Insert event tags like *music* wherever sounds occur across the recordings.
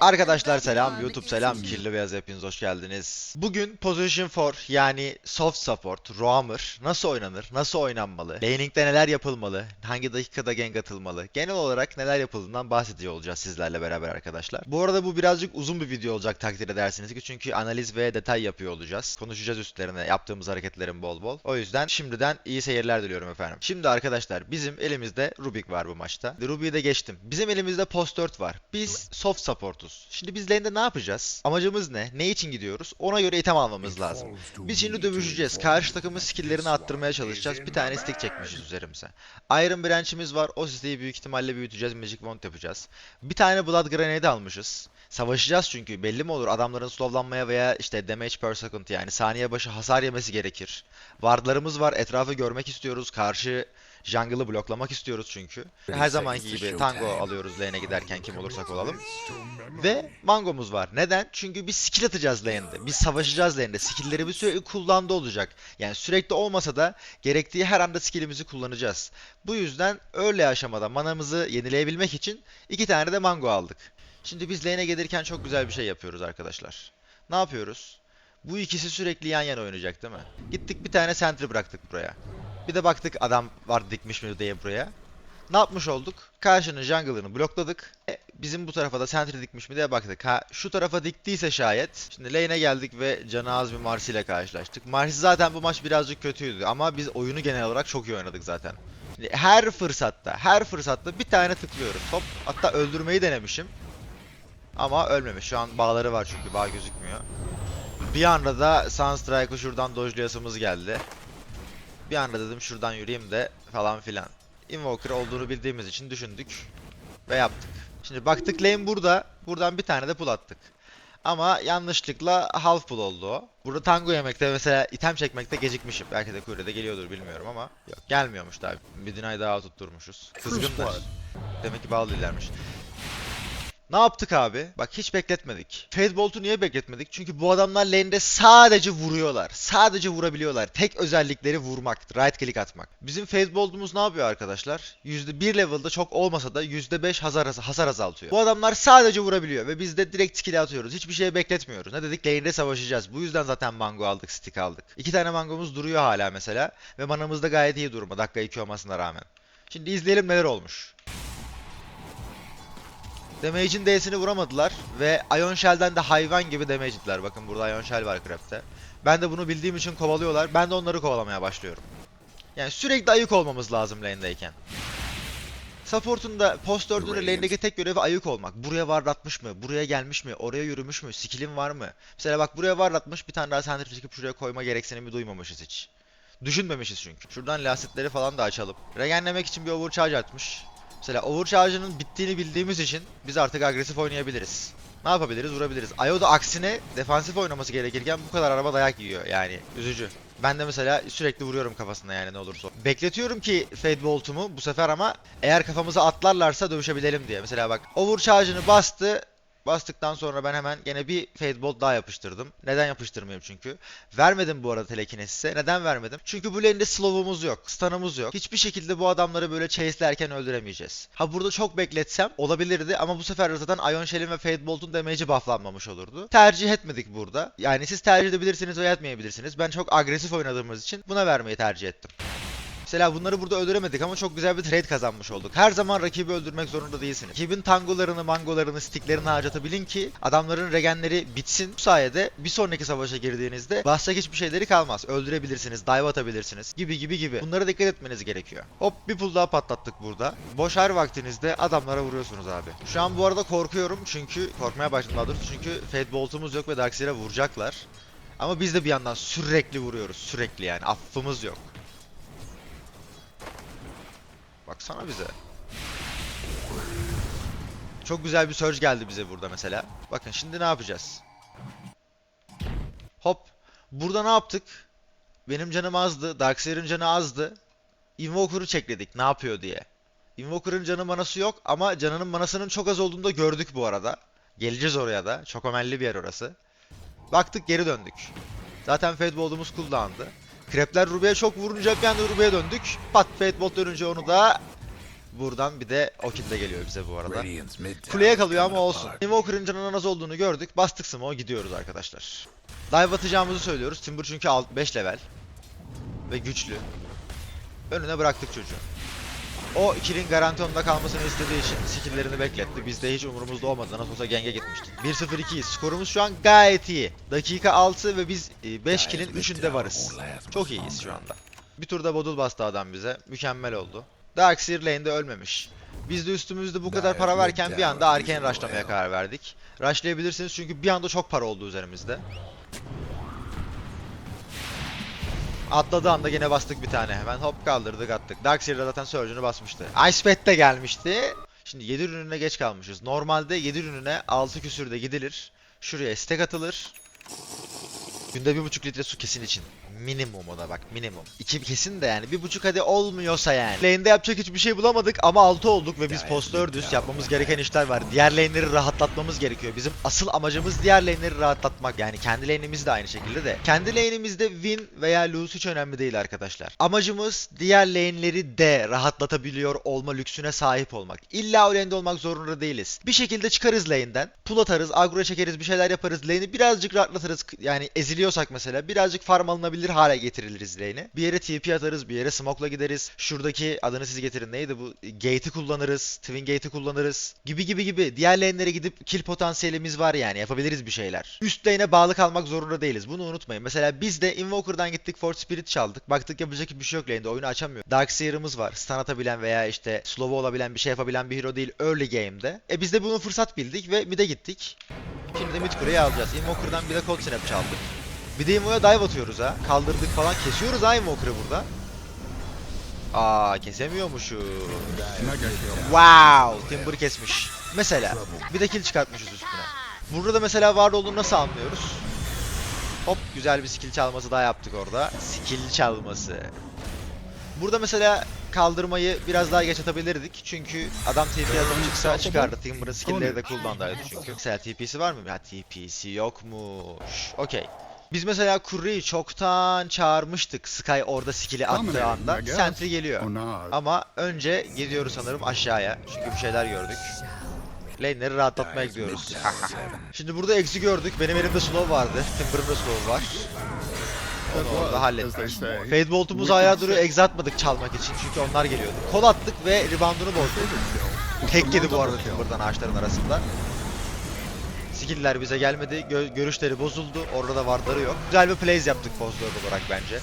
Arkadaşlar selam, YouTube selam, Kirli Beyaz hepiniz hoş geldiniz. Bugün Position 4 yani Soft Support, Roamer nasıl oynanır, nasıl oynanmalı, laning'de neler yapılmalı, hangi dakikada gank atılmalı, genel olarak neler yapıldığından bahsediyor olacağız sizlerle beraber arkadaşlar. Bu arada bu birazcık uzun bir video olacak takdir edersiniz ki çünkü analiz ve detay yapıyor olacağız. Konuşacağız üstlerine yaptığımız hareketlerin bol bol. O yüzden şimdiden iyi seyirler diliyorum efendim. Şimdi arkadaşlar bizim elimizde Rubik var bu maçta. Rubik'i de geçtim. Bizim elimizde Post 4 var. Biz Soft Support'uz. Şimdi biz lane'de ne yapacağız? Amacımız ne? Ne için gidiyoruz? Ona göre item almamız lazım. Biz şimdi dövüşeceğiz. Karşı takımın skill'lerini arttırmaya çalışacağız. Bir tane stick çekmişiz üzerimize. Iron Branch'imiz var. O siteyi büyük ihtimalle büyüteceğiz. Magic Wand yapacağız. Bir tane Blood Grenade almışız. Savaşacağız çünkü belli mi olur adamların slowlanmaya veya işte damage per second yani saniye başı hasar yemesi gerekir. Wardlarımız var etrafı görmek istiyoruz. Karşı jungle'ı bloklamak istiyoruz çünkü. Her zamanki gibi tango alıyoruz lane'e giderken kim olursak olalım. Ve mangomuz var. Neden? Çünkü biz skill atacağız lane'de. Biz savaşacağız lane'de. Skill'lerimiz sürekli kullandı olacak. Yani sürekli olmasa da gerektiği her anda skill'imizi kullanacağız. Bu yüzden öyle aşamada manamızı yenileyebilmek için iki tane de mango aldık. Şimdi biz lane'e gelirken çok güzel bir şey yapıyoruz arkadaşlar. Ne yapıyoruz? Bu ikisi sürekli yan yana oynayacak değil mi? Gittik bir tane sentry bıraktık buraya. Bir de baktık adam var dikmiş mi diye buraya. Ne yapmış olduk? Karşının jungle'ını blokladık. E, bizim bu tarafa da sentry dikmiş mi diye baktık. Ha, şu tarafa diktiyse şayet. Şimdi lane'e geldik ve canı az bir Marcy ile karşılaştık. Marcy zaten bu maç birazcık kötüydü ama biz oyunu genel olarak çok iyi oynadık zaten. Şimdi her fırsatta, her fırsatta bir tane tıklıyoruz. Hop, hatta öldürmeyi denemişim. Ama ölmemiş. Şu an bağları var çünkü bağ gözükmüyor. Bir anda da Sunstrike'ı şuradan dojlayasımız geldi. Bir anda dedim şuradan yürüyeyim de falan filan. Invoker olduğunu bildiğimiz için düşündük ve yaptık. Şimdi baktık lane burada. Buradan bir tane de pull attık. Ama yanlışlıkla half pull oldu o. Burada tango yemekte mesela item çekmekte gecikmişim. Belki de Kurya'da geliyordur bilmiyorum ama yok gelmiyormuş daha. Bir deny daha tutturmuşuz. Kızgınlar. Demek ki bağlı değillermiş. Ne yaptık abi? Bak hiç bekletmedik. Fadbolt'u niye bekletmedik? Çünkü bu adamlar lane'de sadece vuruyorlar. Sadece vurabiliyorlar. Tek özellikleri vurmak, right click atmak. Bizim Fadbolt'umuz ne yapıyor arkadaşlar? %1 level'da çok olmasa da %5 hasar, hasar azaltıyor. Bu adamlar sadece vurabiliyor ve biz de direkt skill atıyoruz. Hiçbir şeye bekletmiyoruz. Ne dedik? Lane'de savaşacağız. Bu yüzden zaten mango aldık, stick aldık. İki tane mangomuz duruyor hala mesela ve manamız da gayet iyi duruma. Dakika 2 olmasına rağmen. Şimdi izleyelim neler olmuş. Damage'in D'sini vuramadılar ve Ion Shell'den de hayvan gibi damage. Bakın burada Ion Shell var Crap'te. Ben de bunu bildiğim için kovalıyorlar. Ben de onları kovalamaya başlıyorum. Yani sürekli ayık olmamız lazım lane'deyken. Support'un da post 4'ün de lane'deki tek görevi ayık olmak. Buraya varlatmış mı? Buraya gelmiş mi? Oraya yürümüş mü? Skill'in var mı? Mesela bak buraya varlatmış bir tane daha center çekip şuraya koyma gereksinimi duymamışız hiç. Düşünmemişiz çünkü. Şuradan lastikleri falan da açalım. Regenlemek için bir overcharge atmış. Mesela overcharge'ının bittiğini bildiğimiz için biz artık agresif oynayabiliriz. Ne yapabiliriz? Vurabiliriz. Ayo da aksine defansif oynaması gerekirken bu kadar araba dayak yiyor yani. Üzücü. Ben de mesela sürekli vuruyorum kafasına yani ne olursa. Bekletiyorum ki Fade Bolt'umu bu sefer ama eğer kafamıza atlarlarsa dövüşebilelim diye. Mesela bak overcharge'ını bastı. Bastıktan sonra ben hemen gene bir Fade Bolt daha yapıştırdım. Neden yapıştırmayayım çünkü? Vermedim bu arada telekinesise. Neden vermedim? Çünkü bu lane'de slow'umuz yok. Stun'ımız yok. Hiçbir şekilde bu adamları böyle chase'lerken öldüremeyeceğiz. Ha burada çok bekletsem olabilirdi ama bu sefer zaten Ion Shell'in ve Fade Bolt'un damage'i bufflanmamış olurdu. Tercih etmedik burada. Yani siz tercih edebilirsiniz veya etmeyebilirsiniz. Ben çok agresif oynadığımız için buna vermeyi tercih ettim. Mesela bunları burada öldüremedik ama çok güzel bir trade kazanmış olduk. Her zaman rakibi öldürmek zorunda değilsiniz. Rakibin tangolarını, mangolarını, sticklerini harcatabilin ki adamların regenleri bitsin. Bu sayede bir sonraki savaşa girdiğinizde basacak hiçbir şeyleri kalmaz. Öldürebilirsiniz, dive atabilirsiniz gibi gibi gibi. Bunlara dikkat etmeniz gerekiyor. Hop bir pull daha patlattık burada. Boş her vaktinizde adamlara vuruyorsunuz abi. Şu an bu arada korkuyorum çünkü korkmaya başladım daha doğrusu çünkü Fade Bolt'umuz yok ve Darkseer'e vuracaklar. Ama biz de bir yandan sürekli vuruyoruz. Sürekli yani. Affımız yok. Baksana bize. Çok güzel bir surge geldi bize burada mesela. Bakın şimdi ne yapacağız? Hop. Burada ne yaptık? Benim canım azdı. Darkseer'in canı azdı. Invoker'ı çekledik ne yapıyor diye. Invoker'ın canı manası yok ama canının manasının çok az olduğunu da gördük bu arada. Geleceğiz oraya da. Çok ömelli bir yer orası. Baktık geri döndük. Zaten Fade Bolt'umuz cooldown'dı. Krepler Ruby'ye çok vurunca bir anda Ruby'ye döndük. Pat Fade Bolt dönünce onu da Buradan bir de Okin de geliyor bize bu arada. Kuleye kalıyor ama olsun. Invoker'ın canının az olduğunu gördük. Bastık smoke'u gidiyoruz arkadaşlar. Dive atacağımızı söylüyoruz. Timber çünkü 5 level. Ve güçlü. Önüne bıraktık çocuğu. O kill'in garanti onda kalmasını istediği için skill'lerini bekletti. Biz de hiç umurumuzda olmadı. Nasıl olsa genge gitmiştik. 1-0-2'yiz. Skorumuz şu an gayet iyi. Dakika 6 ve biz 5 kill'in 3'ünde varız. Çok iyiyiz şu anda. Bir turda bodul bastı adam bize. Mükemmel oldu. Darkseer lane'de ölmemiş. Biz de üstümüzde bu kadar para varken bir anda Arcane rushlamaya karar verdik. Rushlayabilirsiniz çünkü bir anda çok para oldu üzerimizde. Atladığı anda gene bastık bir tane. Hemen hop kaldırdık attık. Darkseer'da zaten Surgeon'u basmıştı. Icepad de gelmişti. Şimdi 7 rününe geç kalmışız. Normalde 7 rününe 6 küsürde gidilir. Şuraya stack atılır. Günde 1,5 litre su kesin için. Minimum o da bak minimum. İki kesin de yani bir buçuk hadi olmuyorsa yani. Lane'de yapacak hiçbir şey bulamadık ama 6 olduk ve biz postördüz. Yapmamız gereken işler var. Diğer lane'leri rahatlatmamız gerekiyor. Bizim asıl amacımız diğer lane'leri rahatlatmak. Yani kendi lane'imiz de aynı şekilde de. Kendi lane'imizde win veya lose hiç önemli değil arkadaşlar. Amacımız diğer lane'leri de rahatlatabiliyor olma lüksüne sahip olmak. İlla o lane'de olmak zorunda değiliz. Bir şekilde çıkarız lane'den. Pull atarız, agro çekeriz, bir şeyler yaparız. Lane'i birazcık rahatlatırız. Yani eziliyorsak mesela birazcık farm alınabilir hale getiriliriz lane'i. Bir yere TP atarız, bir yere smoke'la gideriz. Şuradaki adını siz getirin neydi bu? Gate'i kullanırız, Twin Gate'i kullanırız. Gibi gibi gibi. Diğer lane'lere gidip kill potansiyelimiz var yani. Yapabiliriz bir şeyler. Üst lane'e bağlı kalmak zorunda değiliz. Bunu unutmayın. Mesela biz de Invoker'dan gittik Fort Spirit çaldık. Baktık yapacak bir şey yok lane'de. Oyunu açamıyor. Darkseer'ımız var. Stun atabilen veya işte slow olabilen bir şey yapabilen bir hero değil early game'de. E biz de bunu fırsat bildik ve mid'e gittik. Şimdi de mid kuleyi alacağız. Invoker'dan bir de Cold Snap çaldık. Bir de Invo'ya dive atıyoruz ha. Kaldırdık falan. Kesiyoruz ha Invoker'ı burada. Aa kesemiyormuşuz. Wow, Timber kesmiş. Mesela bir de kill çıkartmışız üstüne. Burada da mesela var olduğunu nasıl anlıyoruz? Hop güzel bir skill çalması daha yaptık orada. Skill çalması. Burada mesela kaldırmayı biraz daha geç atabilirdik. Çünkü adam TP atıp çıksa çıkardı. Timber'ın skill'leri de cooldown'daydı çünkü. Mesela TP'si var mı? Ha TP'si yokmuş. Okey. Biz mesela Curry'i çoktan çağırmıştık Sky orada skill'i attığı anda. Sentry geliyor. Ama önce gidiyoruz sanırım aşağıya. Çünkü bir şeyler gördük. Lane'leri rahatlatmaya gidiyoruz. *laughs* Şimdi burada eksi gördük. Benim elimde slow vardı. Timber'ın da slow var. Onu orada hallettik. Fade Bolt'umuz hala duruyor. Exe atmadık çalmak için. Çünkü onlar geliyordu. Kol attık ve reboundunu bozduk. Tek yedi bu arada Timber'dan ağaçların arasında. Skill'ler bize gelmedi. Gö- görüşleri bozuldu. Orada da wardları yok. Güzel bir plays yaptık post olarak bence.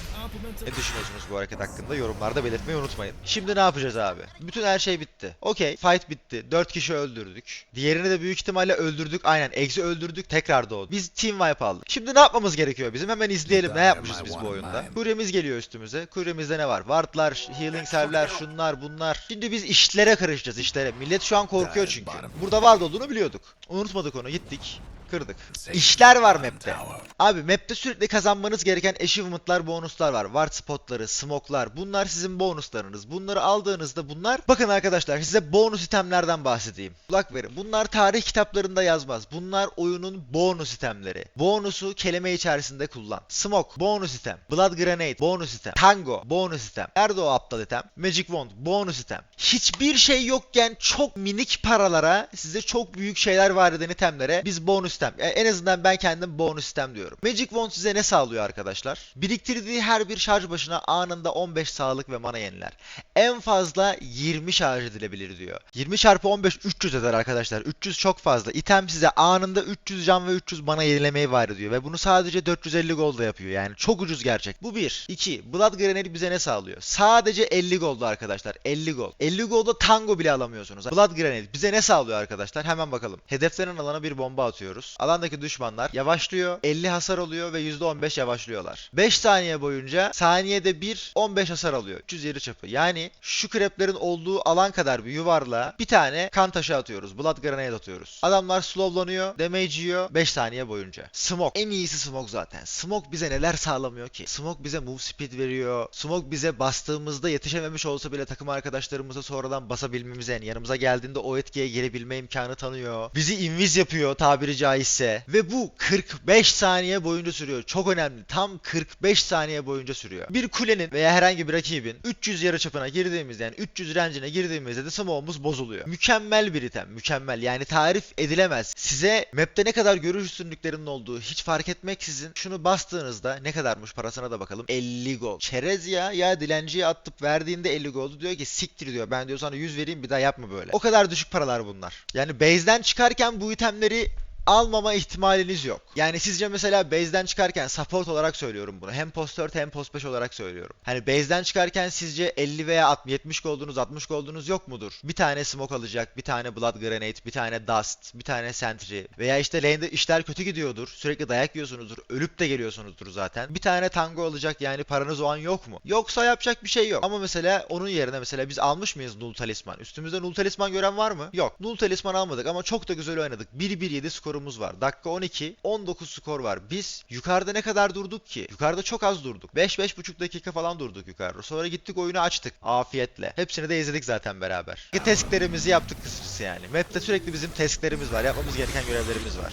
Ne düşünüyorsunuz bu hareket hakkında? Yorumlarda belirtmeyi unutmayın. Şimdi ne yapacağız abi? Bütün her şey bitti. Okey, fight bitti. 4 kişi öldürdük. Diğerini de büyük ihtimalle öldürdük. Aynen, Ex'i öldürdük. Tekrar doğdu. Biz team wipe aldık. Şimdi ne yapmamız gerekiyor bizim? Hemen izleyelim ne yapmışız biz bu oyunda. Kuryemiz geliyor üstümüze. Kuryemizde ne var? Wardlar, healing servler, şunlar, bunlar. Şimdi biz işlere karışacağız, işlere. Millet şu an korkuyor çünkü. Burada ward olduğunu biliyorduk. Unutmadık onu, gittik. much. Kırdık. İşler var map'te. Abi map'te sürekli kazanmanız gereken achievement'lar, bonuslar var. Ward spotları, smoke'lar. Bunlar sizin bonuslarınız. Bunları aldığınızda bunlar... Bakın arkadaşlar size bonus itemlerden bahsedeyim. Kulak verin. Bunlar tarih kitaplarında yazmaz. Bunlar oyunun bonus itemleri. Bonusu kelime içerisinde kullan. Smoke, bonus item. Blood grenade, bonus item. Tango, bonus item. Nerede o aptal item? Magic wand, bonus item. Hiçbir şey yokken çok minik paralara size çok büyük şeyler vaat eden itemlere biz bonus item. e, En azından ben kendim bonus item diyorum. Magic Wand size ne sağlıyor arkadaşlar? Biriktirdiği her bir şarj başına anında 15 sağlık ve mana yeniler. En fazla 20 şarj edilebilir diyor. 20 çarpı 15 300 eder arkadaşlar. 300 çok fazla. İtem size anında 300 can ve 300 mana yenilemeyi vaat ediyor. Ve bunu sadece 450 gold'da yapıyor. Yani çok ucuz gerçek. Bu bir. 2. Blood Grenade bize ne sağlıyor? Sadece 50 gold'da arkadaşlar. 50 gold. 50 gold'da tango bile alamıyorsunuz. Blood Grenade bize ne sağlıyor arkadaşlar? Hemen bakalım. Hedeflenen alana bir bomba atıyoruz. Alandaki düşmanlar yavaşlıyor. 50 hasar oluyor ve %15 yavaşlıyorlar. 5 saniye boyunca saniyede 1 15 hasar alıyor. 300 yeri çapı. Yani şu kreplerin olduğu alan kadar bir yuvarlığa bir tane kan taşı atıyoruz. Blood grenade atıyoruz. Adamlar slowlanıyor. Damage yiyor 5 saniye boyunca. Smoke. En iyisi smoke zaten. Smoke bize neler sağlamıyor ki? Smoke bize move speed veriyor. Smoke bize bastığımızda yetişememiş olsa bile takım arkadaşlarımıza sonradan basabilmemize yani yanımıza geldiğinde o etkiye gelebilme imkanı tanıyor. Bizi invis yapıyor tabiri caizse caizse ve bu 45 saniye boyunca sürüyor. Çok önemli. Tam 45 saniye boyunca sürüyor. Bir kulenin veya herhangi bir rakibin 300 yarı çapına girdiğimizde yani 300 range'ine girdiğimizde de smoke'umuz bozuluyor. Mükemmel bir item. Mükemmel. Yani tarif edilemez. Size map'te ne kadar görüş üstünlüklerinin olduğu hiç fark etmeksizin şunu bastığınızda ne kadarmış parasına da bakalım. 50 gold. Çerez ya ya dilenciye attıp verdiğinde 50 goldu diyor ki siktir diyor. Ben diyor sana 100 vereyim bir daha yapma böyle. O kadar düşük paralar bunlar. Yani base'den çıkarken bu itemleri almama ihtimaliniz yok. Yani sizce mesela base'den çıkarken support olarak söylüyorum bunu. Hem post 4 hem post 5 olarak söylüyorum. Hani base'den çıkarken sizce 50 veya 60, 70 goldunuz 60 goldunuz yok mudur? Bir tane smoke alacak, bir tane blood grenade, bir tane dust, bir tane sentry veya işte lane'de işler kötü gidiyordur. Sürekli dayak yiyorsunuzdur. Ölüp de geliyorsunuzdur zaten. Bir tane tango alacak yani paranız o an yok mu? Yoksa yapacak bir şey yok. Ama mesela onun yerine mesela biz almış mıyız null talisman? Üstümüzde null talisman gören var mı? Yok. Null talisman almadık ama çok da güzel oynadık. 1-1-7 skorumuz var. Dakika 12, 19 skor var. Biz yukarıda ne kadar durduk ki? Yukarıda çok az durduk. 5-5,5 dakika falan durduk yukarıda. Sonra gittik oyunu açtık. Afiyetle. Hepsini de izledik zaten beraber. Tasklerimizi yaptık kısacası yani. Map'te sürekli bizim tasklerimiz var. Yapmamız gereken görevlerimiz var.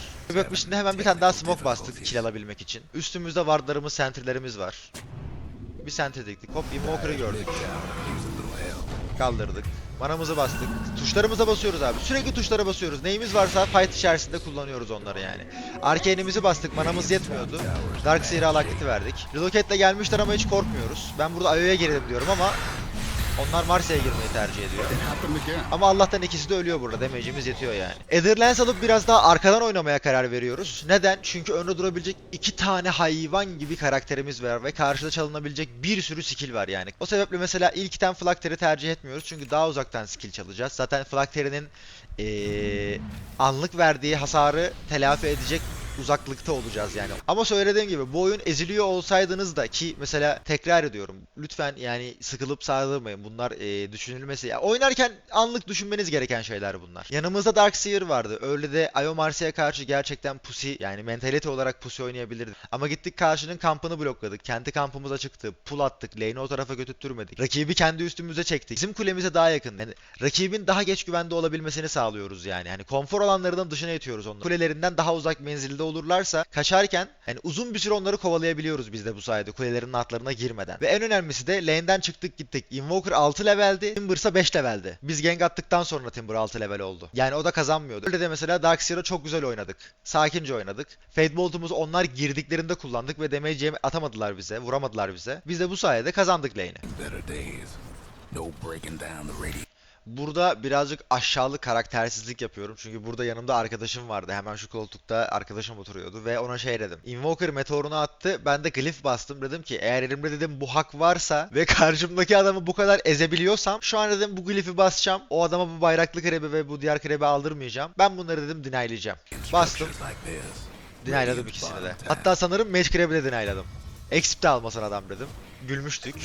Şimdi hemen bir tane daha smoke bastık kill alabilmek için. Üstümüzde wardlarımız, sentry'lerimiz var. Bir sentry diktik. Hop invoker'ı gördük. Kaldırdık. Manamızı bastık. Tuşlarımıza basıyoruz abi. Sürekli tuşlara basıyoruz. Neyimiz varsa fight içerisinde kullanıyoruz onları yani. Arcane'imizi bastık. Manamız yetmiyordu. Dark Seer alaketi verdik. Relocate'le gelmişler ama hiç korkmuyoruz. Ben burada Ayo'ya girdim diyorum ama onlar Marseille'ye girmeyi tercih ediyor. Ama Allah'tan ikisi de ölüyor burada. Damage'imiz yetiyor yani. Etherlands alıp biraz daha arkadan oynamaya karar veriyoruz. Neden? Çünkü önde durabilecek iki tane hayvan gibi karakterimiz var ve karşıda çalınabilecek bir sürü skill var yani. O sebeple mesela ilk item Flacter'i tercih etmiyoruz. Çünkü daha uzaktan skill çalacağız. Zaten Flacter'in ee, anlık verdiği hasarı telafi edecek uzaklıkta olacağız yani. Ama söylediğim gibi bu oyun eziliyor olsaydınız da ki mesela tekrar ediyorum lütfen yani sıkılıp sağlamayın. Bunlar e, düşünülmesi. Ya, oynarken anlık düşünmeniz gereken şeyler bunlar. Yanımızda Darkseer vardı. Öyle de Io Marcia'ya karşı gerçekten pusi yani mentalite olarak pusi oynayabilirdi. Ama gittik karşının kampını blokladık. Kendi kampımıza çıktı. Pull attık. Lane'i o tarafa götürtmedik. Rakibi kendi üstümüze çektik. Bizim kulemize daha yakın. Yani rakibin daha geç güvende olabilmesini sağlıyoruz yani. Hani konfor alanlarının dışına itiyoruz onları. Kulelerinden daha uzak menzilde olurlarsa kaçarken hani uzun bir süre onları kovalayabiliyoruz biz de bu sayede kulelerin altlarına girmeden. Ve en önemlisi de lane'den çıktık gittik. Invoker 6 leveldi, Timber ise 5 leveldi. Biz gank attıktan sonra Timber 6 level oldu. Yani o da kazanmıyordu. Öyle de mesela Darkseer'ı çok güzel oynadık. Sakince oynadık. Fate Bolt'umuzu onlar girdiklerinde kullandık ve damage yeme- atamadılar bize, vuramadılar bize. Biz de bu sayede kazandık lane'i. Burada birazcık aşağılık karaktersizlik yapıyorum. Çünkü burada yanımda arkadaşım vardı. Hemen şu koltukta arkadaşım oturuyordu ve ona şey dedim. Invoker meteorunu attı. Ben de glyph bastım. Dedim ki eğer elimde dedim bu hak varsa ve *laughs* karşımdaki adamı bu kadar ezebiliyorsam şu an dedim bu glyph'i basacağım. O adama bu bayraklı krebi ve bu diğer krebi aldırmayacağım. Ben bunları dedim denilayacağım. Bastım. Denayladım ikisini de. Hatta sanırım Mage Crab'i de denayladım. Exp de almasın adam dedim. Gülmüştük.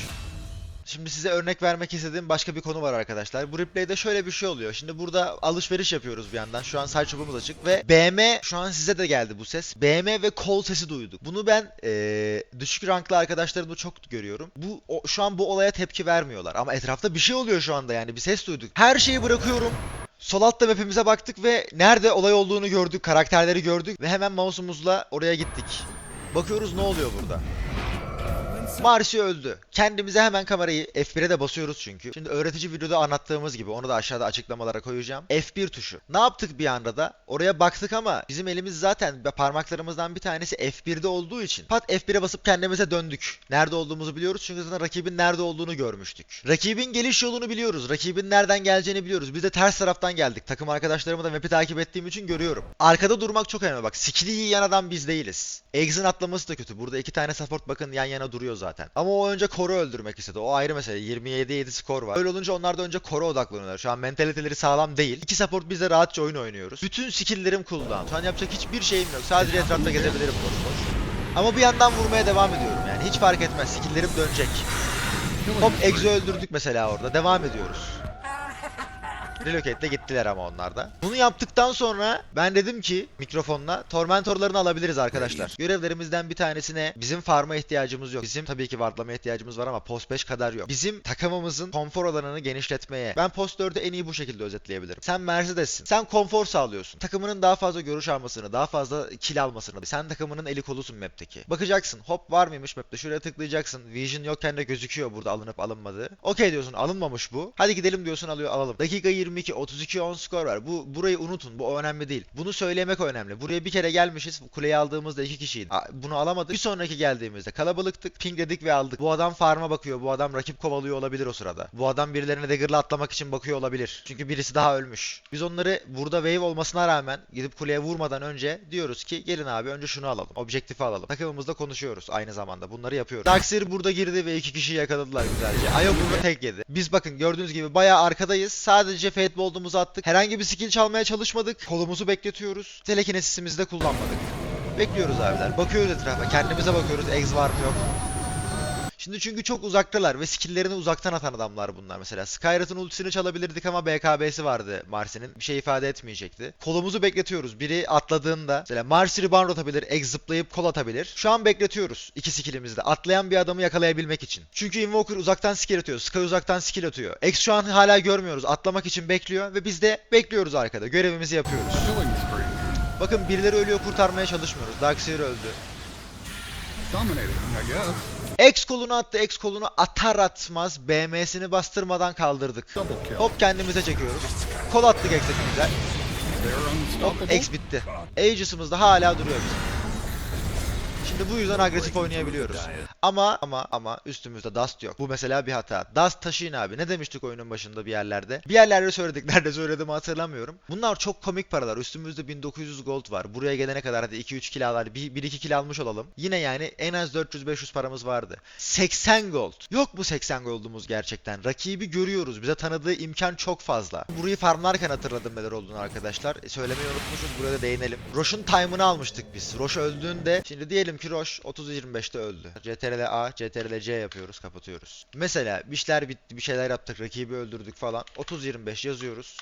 Şimdi size örnek vermek istediğim başka bir konu var arkadaşlar. Bu replay'de şöyle bir şey oluyor. Şimdi burada alışveriş yapıyoruz bir yandan. Şu an sideshop'umuz açık ve BM şu an size de geldi bu ses. BM ve kol sesi duyduk. Bunu ben eee, düşük ranklı arkadaşlarımda çok görüyorum. Bu o- şu an bu olaya tepki vermiyorlar ama etrafta bir şey oluyor şu anda yani bir ses duyduk. Her şeyi bırakıyorum. Sol altta map'imize baktık ve nerede olay olduğunu gördük, karakterleri gördük ve hemen mouse'umuzla oraya gittik. Bakıyoruz ne oluyor burada. Marcio öldü. Kendimize hemen kamerayı F1'e de basıyoruz çünkü. Şimdi öğretici videoda anlattığımız gibi onu da aşağıda açıklamalara koyacağım. F1 tuşu. Ne yaptık bir anda da? Oraya baktık ama bizim elimiz zaten parmaklarımızdan bir tanesi F1'de olduğu için pat F1'e basıp kendimize döndük. Nerede olduğumuzu biliyoruz çünkü zaten rakibin nerede olduğunu görmüştük. Rakibin geliş yolunu biliyoruz. Rakibin nereden geleceğini biliyoruz. Biz de ters taraftan geldik. Takım arkadaşlarımı da map'i takip ettiğim için görüyorum. Arkada durmak çok önemli. Bak skill'i yiyen adam biz değiliz. Ex'in atlaması da kötü. Burada iki tane support bakın yan yana duruyor zaten. Ama o önce Koru öldürmek istedi. O ayrı mesele. 27-7 skor var. Öyle olunca onlar da önce Koru odaklanıyorlar. Şu an mentaliteleri sağlam değil. İki support biz de rahatça oyun oynuyoruz. Bütün skill'lerim cooldown. Şu an yapacak hiçbir şeyim yok. Sadece etrafta gezebilirim boş boş. Ama bir yandan vurmaya devam ediyorum yani. Hiç fark etmez. Skill'lerim dönecek. Hop Exo öldürdük mesela orada. Devam ediyoruz. Relocate'de gittiler ama onlar da. Bunu yaptıktan sonra ben dedim ki mikrofonla tormentorlarını alabiliriz arkadaşlar. Görevlerimizden bir tanesine bizim farma ihtiyacımız yok. Bizim tabii ki wardlamaya ihtiyacımız var ama post 5 kadar yok. Bizim takımımızın konfor alanını genişletmeye. Ben post 4'ü en iyi bu şekilde özetleyebilirim. Sen Mercedes'sin. Sen konfor sağlıyorsun. Takımının daha fazla görüş almasını, daha fazla kill almasını. Sen takımının eli kolusun map'teki. Bakacaksın hop var mıymış map'te. Şuraya tıklayacaksın. Vision yokken de gözüküyor burada alınıp alınmadığı. Okey diyorsun alınmamış bu. Hadi gidelim diyorsun alıyor alalım. Dakika 22 32 10 skor var. Bu burayı unutun. Bu önemli değil. Bunu söylemek önemli. Buraya bir kere gelmişiz. Kuleyi aldığımızda iki kişiydi. Bunu alamadık. Bir sonraki geldiğimizde kalabalıktık. Pingledik ve aldık. Bu adam farma bakıyor. Bu adam rakip kovalıyor olabilir o sırada. Bu adam birilerine dagger'la atlamak için bakıyor olabilir. Çünkü birisi daha ölmüş. Biz onları burada wave olmasına rağmen gidip kuleye vurmadan önce diyoruz ki gelin abi önce şunu alalım. Objektifi alalım. Takımımızda konuşuyoruz aynı zamanda. Bunları yapıyoruz. Daxir burada girdi ve iki kişiyi yakaladılar güzelce. Ayo burada tek yedi. Biz bakın gördüğünüz gibi bayağı arkadayız. Sadece Fate Bold'umuzu attık. Herhangi bir skill çalmaya çalışmadık. Kolumuzu bekletiyoruz. Telekinesisimizi de kullanmadık. Bekliyoruz abiler. Bakıyoruz etrafa. Kendimize bakıyoruz. Eggs var mı yok. Şimdi çünkü çok uzaktalar ve skill'lerini uzaktan atan adamlar bunlar mesela. Skyrat'ın ultisini çalabilirdik ama BKB'si vardı Marcy'nin. Bir şey ifade etmeyecekti. Kolumuzu bekletiyoruz. Biri atladığında mesela Marcy rebound atabilir, Egg zıplayıp kol atabilir. Şu an bekletiyoruz iki skill'imizde. Atlayan bir adamı yakalayabilmek için. Çünkü Invoker uzaktan skill atıyor. Sky uzaktan skill atıyor. X şu an hala görmüyoruz. Atlamak için bekliyor ve biz de bekliyoruz arkada. Görevimizi yapıyoruz. Bakın birileri ölüyor kurtarmaya çalışmıyoruz. Darkseer öldü. Dominating, I guess. X kolunu attı. X kolunu atar atmaz BM'sini bastırmadan kaldırdık. Hop kendimize çekiyoruz. Kol attık X'e güzel. Hop. X bitti. Aegis'ımız da hala duruyor bizim. Şimdi bu yüzden agresif oynayabiliyoruz. Ama ama ama üstümüzde Dust yok. Bu mesela bir hata. Dust taşıyın abi. Ne demiştik oyunun başında bir yerlerde? Bir yerlerde söyledik. *laughs* Nerede söylediğimi hatırlamıyorum. Bunlar çok komik paralar. Üstümüzde 1900 gold var. Buraya gelene kadar hadi 2-3 kill alar. 1-2 kill almış olalım. Yine yani en az 400-500 paramız vardı. 80 gold. Yok mu 80 gold'umuz gerçekten? Rakibi görüyoruz. Bize tanıdığı imkan çok fazla. Burayı farmlarken hatırladım neler olduğunu arkadaşlar. E, söylemeyi unutmuşum. Buraya da değinelim. Roche'un time'ını almıştık biz. Roche öldüğünde şimdi diyelim ki Roche 30-25'te öldü. CTRL A, CTRL C yapıyoruz, kapatıyoruz. Mesela işler bitti, bir şeyler yaptık, rakibi öldürdük falan. 30-25 yazıyoruz.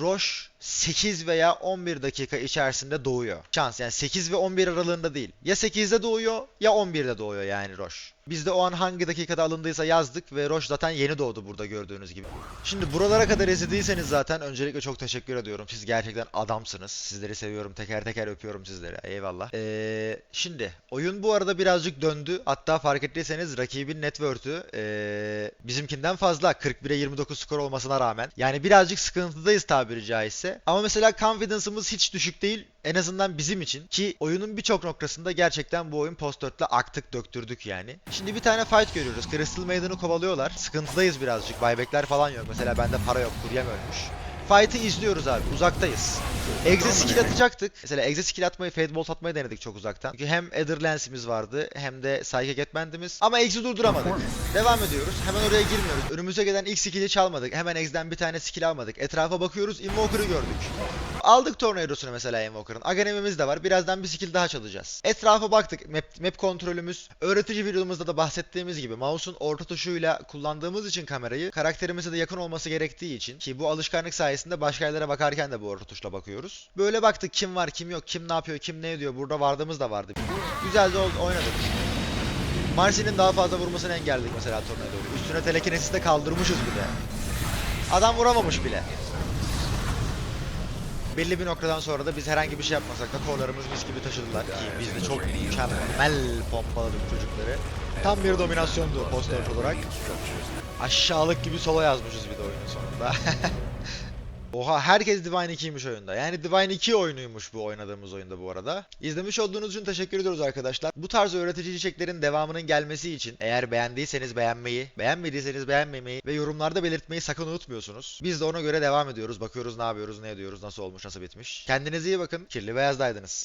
Roche 8 veya 11 dakika içerisinde doğuyor. Şans yani 8 ve 11 aralığında değil. Ya 8'de doğuyor ya 11'de doğuyor yani Roche. Biz de o an hangi dakikada alındıysa yazdık ve Roche zaten yeni doğdu burada gördüğünüz gibi. Şimdi buralara kadar izlediyseniz zaten öncelikle çok teşekkür ediyorum. Siz gerçekten adamsınız. Sizleri seviyorum. Teker teker öpüyorum sizleri. Eyvallah. Ee, şimdi oyun bu arada birazcık döndü. Hatta fark ettiyseniz rakibin net ee, bizimkinden fazla. 41'e 29 skor olmasına rağmen. Yani birazcık sıkıntıdayız tabiri caizse. Ama mesela confidence'ımız hiç düşük değil. En azından bizim için. Ki oyunun birçok noktasında gerçekten bu oyun post 4'le aktık döktürdük yani. Şimdi bir tane fight görüyoruz. Crystal Maiden'ı kovalıyorlar. Sıkıntıdayız birazcık. Buyback'ler falan yok. Mesela bende para yok. Kuryem ölmüş. Fight'ı izliyoruz abi. Uzaktayız. Exe skill atacaktık. Mesela Exe skill atmayı, Fade Bolt atmayı denedik çok uzaktan. Çünkü hem Ether Lens'imiz vardı hem de Psychic Headband'imiz. Ama Exe'i durduramadık. Devam ediyoruz. Hemen oraya girmiyoruz. Önümüze gelen ilk skill'i çalmadık. Hemen Exe'den bir tane skill almadık. Etrafa bakıyoruz. Invoker'ı gördük. Aldık Tornado'sunu mesela Invoker'ın. Aganemimiz de var. Birazdan bir skill daha çalacağız. Etrafa baktık. Map, map kontrolümüz. Öğretici videomuzda da bahsettiğimiz gibi mouse'un orta tuşuyla kullandığımız için kamerayı karakterimize de yakın olması gerektiği için ki bu alışkanlık sayesinde başka yerlere bakarken de bu orta tuşla bakıyoruz. Böyle baktık kim var kim yok kim ne yapıyor kim ne ediyor burada vardığımız da vardı. Güzelce oynadık. Marcy'nin daha fazla vurmasını engelledik mesela Tornado'yu. Üstüne telekinesis de kaldırmışız bir de. Adam vuramamış bile. Belli bir noktadan sonra da biz herhangi bir şey yapmasak da kollarımız mis gibi taşıdılar ki biz de çok mükemmel pompaladık çocukları. Tam bir dominasyondu post olarak. Aşağılık gibi solo yazmışız bir de oyunun sonunda. *laughs* Oha herkes Divine 2'ymiş oyunda. Yani Divine 2 oyunuymuş bu oynadığımız oyunda bu arada. İzlemiş olduğunuz için teşekkür ediyoruz arkadaşlar. Bu tarz öğretici içeriklerin devamının gelmesi için eğer beğendiyseniz beğenmeyi, beğenmediyseniz beğenmemeyi ve yorumlarda belirtmeyi sakın unutmuyorsunuz. Biz de ona göre devam ediyoruz. Bakıyoruz ne yapıyoruz, ne ediyoruz, nasıl olmuş, nasıl bitmiş. Kendinize iyi bakın. Kirli beyazdaydınız.